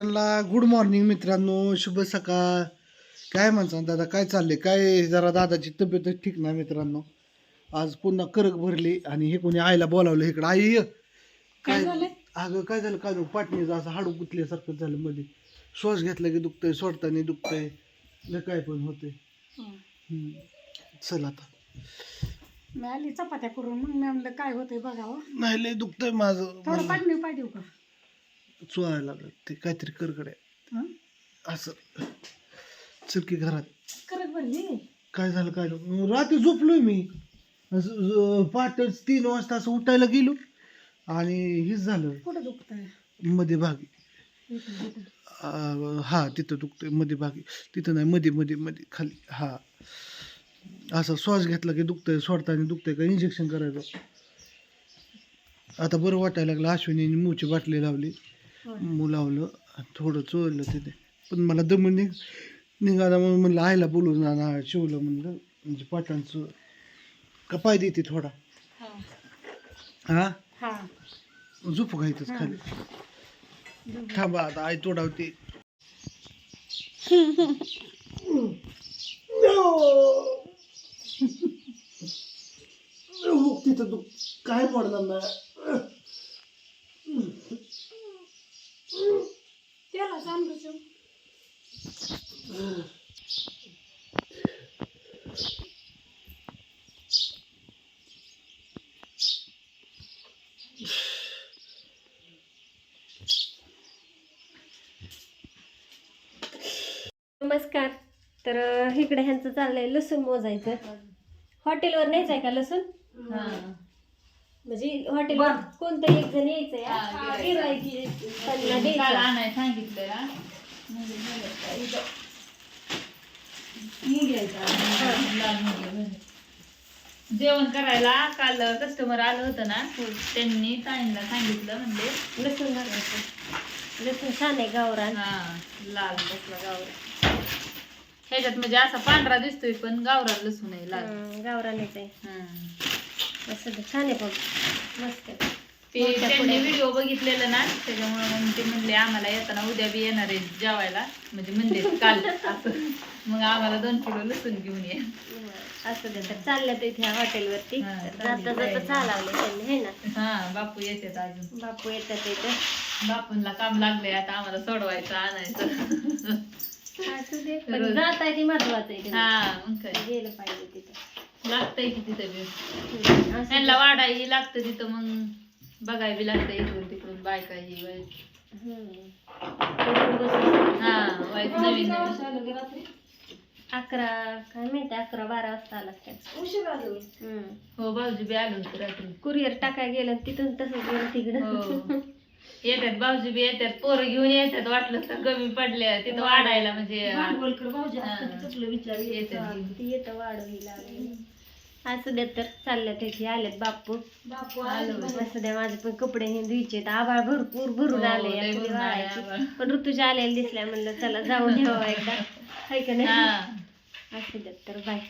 Good morning मित्रांनो शुभ सकाळ. काय म्हणता दादा काय चाललंय? काय जरा दादाची तब्येत ठीक नाही मित्रांनो. आज पुन्हा करक भरली आणि हे कोणी आईला बोलावलं इकडं. आई. काय? अगं काय झालं? काय पाटणीचं असं हाडू गुतल्यासारखं झालं मध्ये. श्वास घेतला की दुखतंय सोडताना दुखतंय. लय काय पण हम्म. चल आता. मी आली चपात्या करून मग मी म्हणलं काय होतंय बघावं. नाही लय दुखतंय माझं. थोडं पाणी का चोळायला लागलं. ते काहीतरी करकड? असं. चल की घरात. करत भरली काय झालं काय झालं? रात्री झोपलोय मी. पहाटेच तीन वाजता असं उठायला गेलो. आणि हेच झालं. कुठं दुखतंय? मध्ये भागी. इथं, इथं. अं, हा तिथं दुखतंय. मध्ये भागी. तिथं नाही मध्ये मध्ये मध्ये खाली. हा. असं श्वास घेतला की दुखतंय सोडताना दुखतंय का इंजेक्शन करायचं. आता बरं वाटायला लागलं. अश्विनी मूची बाटली लावली. होय. मू लावलं आणि थोडं चोळलं तिथे. पण मला दम निघ निघाला म्हणून म्हणलं आईला बोलून ना शिवलं म्हणलं म्हणजे पाटांचं का पाय देते थोडा. हा. झोप घायतच खाली. थांबा आता आई तोडावते तिथं तू काय पडणार ना? सांग. नमस्कार. तर इकडे ह्यांचं चाललंय लसूण मोजायचं. हॉटेलवर न्यायचंय का लसूण? म्हणजे हॉटेलवर कोणतं एक जण यायचंय हा? गिऱ्हाईकी त्यांना द्यायचं. सांगितलं जेवण करायला काल कस्टमर आलं होतं ना त्यांनी ताईंना सांगितलं म्हणजे. लसूण घालायचं लसूण छान आहे गावरान. हा लाल बसला गावरा ह्याच्यात म्हणजे असा पांढरा दिसतोय पण गावरान लसूण आहे लाल. हं, गावरानच आहे. हं. असं छान आहे पण मस्त आहे. ते त्यांनी व्हिडिओ बघितलेलं ना त्याच्यामुळे मग ते म्हणले आम्हाला येताना उद्या बी येणार आहे जेवायला. म्हणजे म्हणले काल. असं. मग आम्हाला दोन किलो लसूण घेऊन ये. असं दे. तर चालल्या ते इथे हॉटेलवरती. हा, तर चालली. जाता जाता जायला. चालवले त्यांनी हे ना? हा बापू येतात अजून. बापू येतात इथं. बापूंला काम लागलंय आता आम्हाला सोडवायचं आणायचं. असू दे. पण रोज. जात आहे ते महत्वाचं आहे ते. हा मग काय. लागतंय की तिथं बी. हं, त्यांना वाढायला लागतं तिथं मग. बघाय बी लागतं इकडून तिकडून बायका ही. हं. तिकडून बसून हा वाईट नवीन नवीन. अकरा काय माहिती अकरा बारा वाजता आला हो भाऊजी बी आलो होतो रात्री. कुरिअर टाकाय गेलं तिथून तसंच गेलं हो. तिकडं येतात भाऊजी बी येतात पोरं घेऊन येतात वाटलं तर कमी पडल्या. तिथं वाढायला म्हणजे हा. येतात घेऊन. ती येतं वाढवीला असं द्या तर चालल्या त्याची आल्यात बापू आलो. असं द्या माझे पण कपडे हे धुयचे आभाळ भरपूर भरून हो, आले actually वाळायचे. पण ऋतूच्या आलेल्या दिसल्या म्हणलं चला जाऊन यावं एकदा. हाय का नाही? हा. असं द्या तर बाय.